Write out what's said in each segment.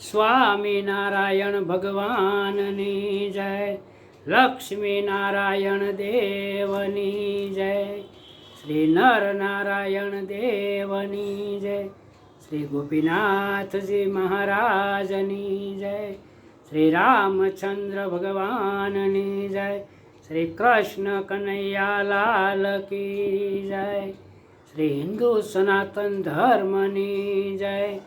સ્વામી નારાયણ ભગવાનની જય, લક્ષ્મી નારાયણ દેવની જય, શ્રી નર નારાયણ દેવની જય, શ્રી ગોપીનાથજી મહારાજની જય, શ્રી રામચંદ્ર ભગવાનની જય, શ્રી કૃષ્ણ કનૈયાલાલ કી જય, શ્રી હિન્દુ સનાતન ધર્મની જય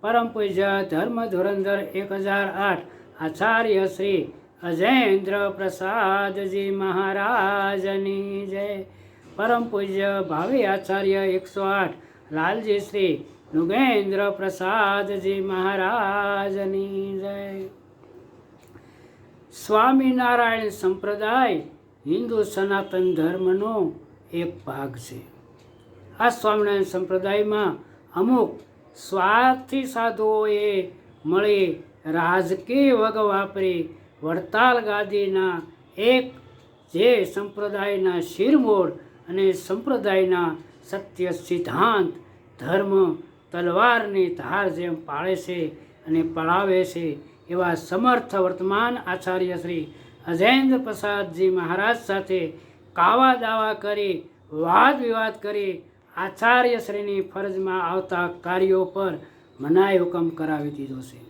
પરમ પૂજ્ય ધર્મ ધુરંધર એક હજાર આઠ, આચાર્ય શ્રી અજેન્દ્ર પ્રસાદજી મહારાજની જય. પરમ પૂજ્ય ભાવિ આચાર્ય એકસો આઠ, લાલજી શ્રી નુગેન્દ્ર પ્રસાદજી મહારાજની જય. સ્વામિનારાયણ સંપ્રદાય હિન્દુ સનાતન ધર્મનો એક ભાગ છે. આ સ્વામિનારાયણ સંપ્રદાયમાં અમુક સ્વાર્થી સાધુઓએ મળી રાજકીય વગ વાપરી, વડતાલ ગાદીના એક જે સંપ્રદાયના શિરમોર અને સંપ્રદાયના સત્ય સિદ્ધાંત, ધર્મ, તલવારની ધાર જેમ પાળે છે અને પળાવે છે એવા સમર્થ વર્તમાન આચાર્ય શ્રી અજેન્દ્ર પ્રસાદજી મહારાજ સાથે કાવા દાવા કરી, વાદ વિવાદ કરી આચાર્યશ્રીની ફરજમાં આવતા કાર્યો પર મનાઈ હુકમ કરાવી દીધો છે.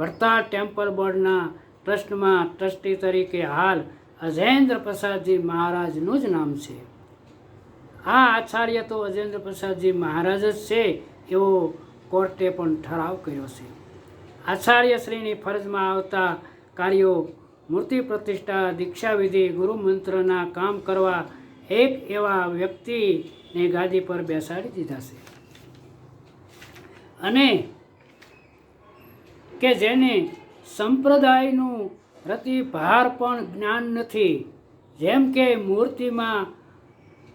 વડતાલ ટેમ્પલ બોર્ડના ટ્રસ્ટમાં ટ્રસ્ટી તરીકે હાલ અજેન્દ્ર પ્રસાદજી મહારાજનું જ નામ છે. આ આચાર્ય તો અજેન્દ્ર પ્રસાદજી મહારાજ જ છે એવો કોર્ટે પણ ઠરાવ કર્યો છે. આચાર્યશ્રીની ફરજમાં આવતા કાર્યો, મૂર્તિ પ્રતિષ્ઠા, દીક્ષાવિધિ, ગુરુમંત્રના કામ કરવા એક એવા વ્યક્તિને ગાદી પર બેસાડી દીધા છે. અને કે જેને સંપ્રદાયનું પ્રતિભાર પણ જ્ઞાન નથી, જેમ કે મૂર્તિમાં,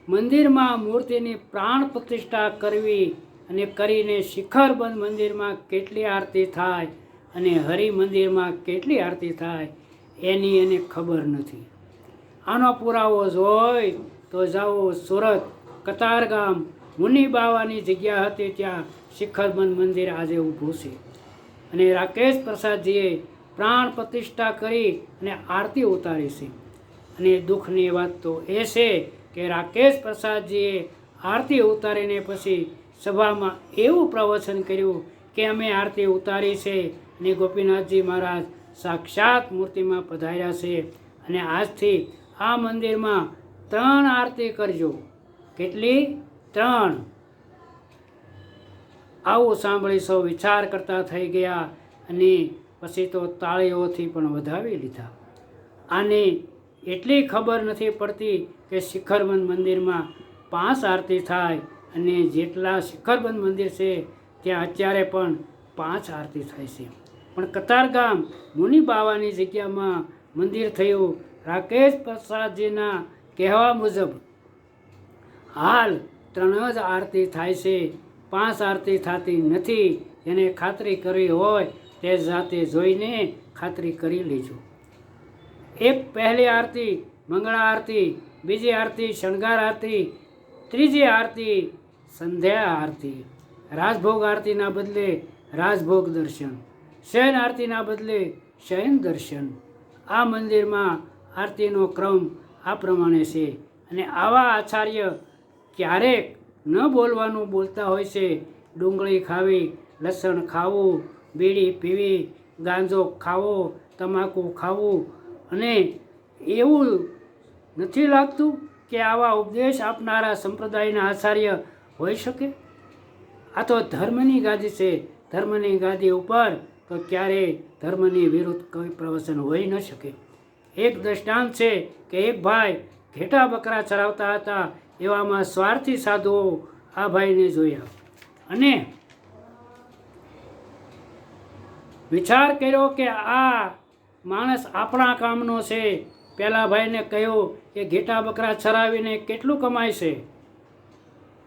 મંદિરમાં મૂર્તિની પ્રાણ પ્રતિષ્ઠા કરવી અને કરીને શિખરબંધ મંદિરમાં કેટલી આરતી થાય અને હરિ મંદિરમાં કેટલી આરતી થાય, એની એને ખબર નથી. આનો પુરાવો જ હોય તો જાઓ સુરત કતારગામ મુનિ બાવાની જગ્યા હતી ત્યાં શિખરબંધ મંદિર આજે ઊભું છે. અને રાકેશ પ્રસાદજીએ પ્રાણ પ્રતિષ્ઠા કરી અને આરતી ઉતારી છે. અને દુઃખની વાત તો એ છે કે રાકેશ પ્રસાદજીએ આરતી ઉતારીને પછી સભામાં એવું પ્રવચન કર્યું કે અમે આરતી ઉતારી છે અને ગોપીનાથજી મહારાજ સાક્ષાત મૂર્તિમાં પધાર્યા છે. અને આજથી આ મંદિરમાં ત્રણ આરતી કરજો. કેટલી? ત્રણ. આવું સાંભળી સૌ વિચાર કરતા થઈ ગયા અને પછી તો તાળીઓથી પણ વધાવી લીધા. આને એટલી ખબર નથી પડતી કે શિખરબંધ મંદિરમાં પાંચ આરતી થાય અને જેટલા શિખરબંધ મંદિર છે, ત્યાં અત્યારે પણ પાંચ આરતી થાય છે. પણ કતારગામ મુનિ બાવાની જગ્યામાં મંદિર થયું. રાકેશ પ્રસાદજીના કહેવા મુજબ હાલ ત્રણ જ આરતી થાય છે. પાંચ આરતી થતી નથી. એને ખાતરી કરવી હોય તે જાતે જોઈને ખાતરી કરી લેજો. એક પહેલી આરતી મંગળા આરતી, બીજી આરતી શણગાર આરતી, ત્રીજી આરતી સંધ્યા આરતી. રાજભોગ આરતીના બદલે રાજભોગ દર્શન, શયન આરતીના બદલે શયન દર્શન. આ મંદિરમાં આરતીનો ક્રમ આ પ્રમાણે છે અને આવા આચાર્ય ક્યારેક ન બોલવાનું બોલતા હોય છે. ડુંગળી ખાવી, લસણ ખાવું, બીડી પીવી, ગાંજો ખાવો, તમાકુ ખાવું અને એવું નથી લાગતું કે આવા ઉપદેશ આપનારા સંપ્રદાયના આચાર્ય હોઈ શકે? આ તો ધર્મની ગાદી છે. ધર્મની ગાદી ઉપર તો ક્યારેય ધર્મની વિરુદ્ધ કોઈ પ્રવચન હોઈ ન શકે. એક દ્રષ્ટાંત છે કે એક ભાઈ ઘેટા બકરા ચરાવતા હતા. એવામાં સ્વાર્થી સાધુઓ આ ભાઈને જોયા. અને વિચાર કર્યો કે આ માણસ આપણા કામનો છે. પહેલા ભાઈને કહ્યું કે ઘેટા બકરા ચરાવીને કેટલું કમાય છે?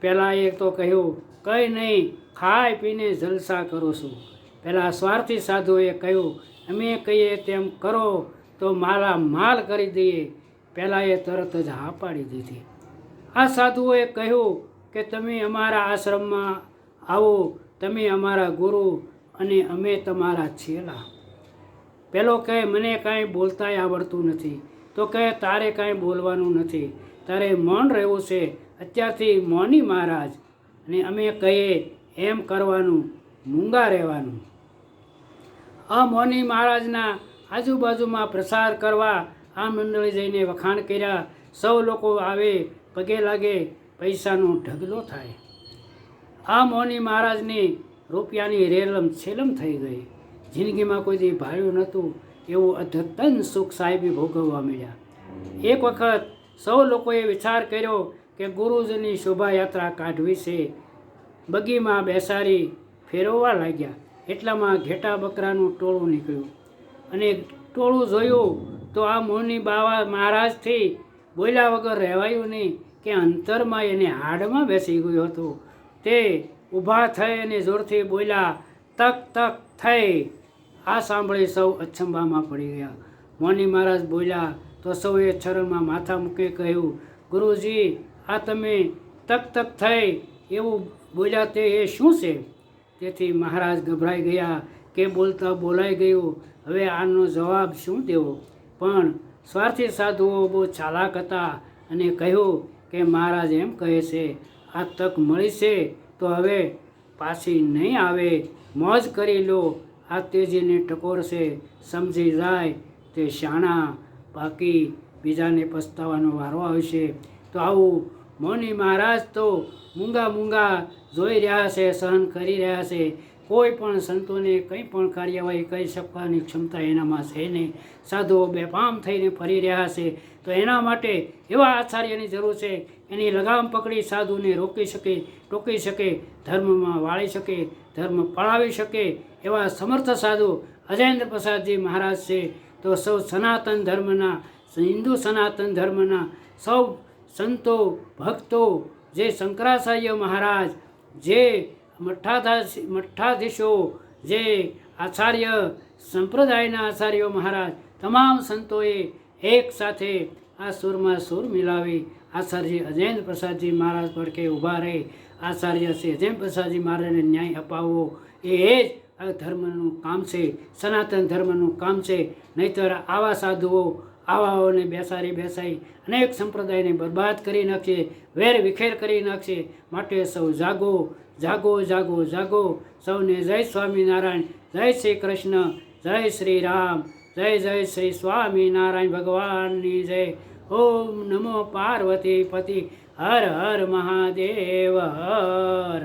પહેલાં એ તો કહ્યું, કંઈ નહીં ખાઈ પીને જલસા કરું છું. પહેલાં સ્વાર્થી સાધુએ કહ્યું, અમે કહીએ તેમ કરો, તો મારા માલ કરી દઈએ. પહેલાં એ તરત જ હા પાડી દીધી. આ સાધુઓએ કહ્યું કે તમે અમારા આશ્રમમાં આવો, તમે અમારા ગુરુ અને અમે તમારા છેલા. પેલો કહે, મને કાંઈ બોલતાય આવડતું નથી. તો કહે, તારે કાંઈ બોલવાનું નથી. તારે મૌન રહેવું છે. અત્યારથી મૌની મહારાજ. અને અમે કહીએ, એમ કરવાનું, મૂંગા રહેવાનું. આ મૌની મહારાજના આજુબાજુમાં પ્રસાર કરવા આ મંડળી જઈને વખાણ કર્યા. સૌ લોકો આવે પગે લાગે પૈસાનો ઢગલો થાય. આ મૌની મહારાજની રૂપિયાની રેલમ છેલમ થઈ ગઈ. જિંદગીમાં કોઈ દી ભાડ્યું નહોતું એવું અધતન સુખ સાહેબી ભોગવવા મળ્યા. એક વખત સૌ લોકોએ વિચાર કર્યો કે ગુરુજીની શોભાયાત્રા કાઢવી છે. બગીમાં બેસાડી ફેરવવા લાગ્યા. એટલામાં ઘેટા બકરાનું ટોળું નીકળ્યું. અને ટોળું જોયું તો આ મોની બાવા મહારાજથી બોલ્યા વગર રહેવાયું નહીં કે અંતરમાં એને હાડમાં બેસી ગયું હતું. તે ઊભા થઈ અને જોરથી બોલ્યા, તક તક થઈ. આ સાંભળી સૌ અચંબામાં પડી ગયા. મોની મહારાજ બોલ્યા, તો સૌએ ચરણમાં માથા મૂકે કહ્યું, ગુરુજી, આ તમે તક તક થઈ. એવું બોલ્યા તે એ શું છે? તેથી મહારાજ ગભરાઈ ગયા કે બોલતા બોલાઈ ગયું. હવે આનો જવાબ શું દેવો? પણ સ્વાર્થી સાધુઓ બહુ ચાલાક હતા અને કહ્યું કે મહારાજ એમ કહે છે, આ તક મળી છે તો હવે પાછી નહીં આવે. મોજ કરી લો. આ તેજીને ટકોર છે. સમજી જાય તે શાણા. બાકી બીજાને પસ્તાવાનો વારો આવશે. તો આવું મૌની મહારાજ તો મૂંગા મૂંગા જોઈ રહ્યા છે, સહન કરી રહ્યા છે. કોઈ પણ સંતોને કંઈ પણ કાર્યવાહી કરી શકવાની ક્ષમતા એનામાં છે નહીં. સાધુઓ બેફામ થઈને ફરી રહ્યા છે. તો એના માટે એવા આચાર્યની જરૂર છે, એની લગામ પકડી સાધુને રોકી શકે, ટોકી શકે, ધર્મમાં વાળી શકે, ધર્મ પળાવી શકે એવા સમર્થ સાધુ અજેન્દ્ર પ્રસાદજી મહારાજ છે. તો સૌ સનાતન ધર્મના, હિન્દુ સનાતન ધર્મના સૌ સંતો, ભક્તો, જે શંકરાચાર્ય મહારાજ, જે મઠ્ઠાધીશ મઠ્ઠાધીશો જે આચાર્ય સંપ્રદાયના આચાર્યો મહારાજ, તમામ સંતોએ એક સાથે આ સુરમાં સુર મિલાવી આચાર્ય અજેન્દ્ર પ્રસાદજી મહારાજ પડકે ઊભા રહી. આચાર્ય શ્રી અજેન્દ્ર પ્રસાદજી મહારાજને ન્યાય અપાવવો એ જ આ ધર્મનું કામ છે, સનાતન ધર્મનું કામ છે. નહીતર આવા સાધુઓ આવાઓને બેસાડી બેસાડી અનેક સંપ્રદાયને બરબાદ કરી નાખશે, વેર વિખેર કરી નાખશે. માટે સૌ જાગો જાગો જાગો જાગો. સૌને જય સ્વામિનારાયણ, જય શ્રી કૃષ્ણ, જય શ્રી રામ, જય જય શ્રી સ્વામિનારાયણ ભગવાનની જય. ઓમ નમો પાર્વતી પતિ હર હર મહાદેવ, હર.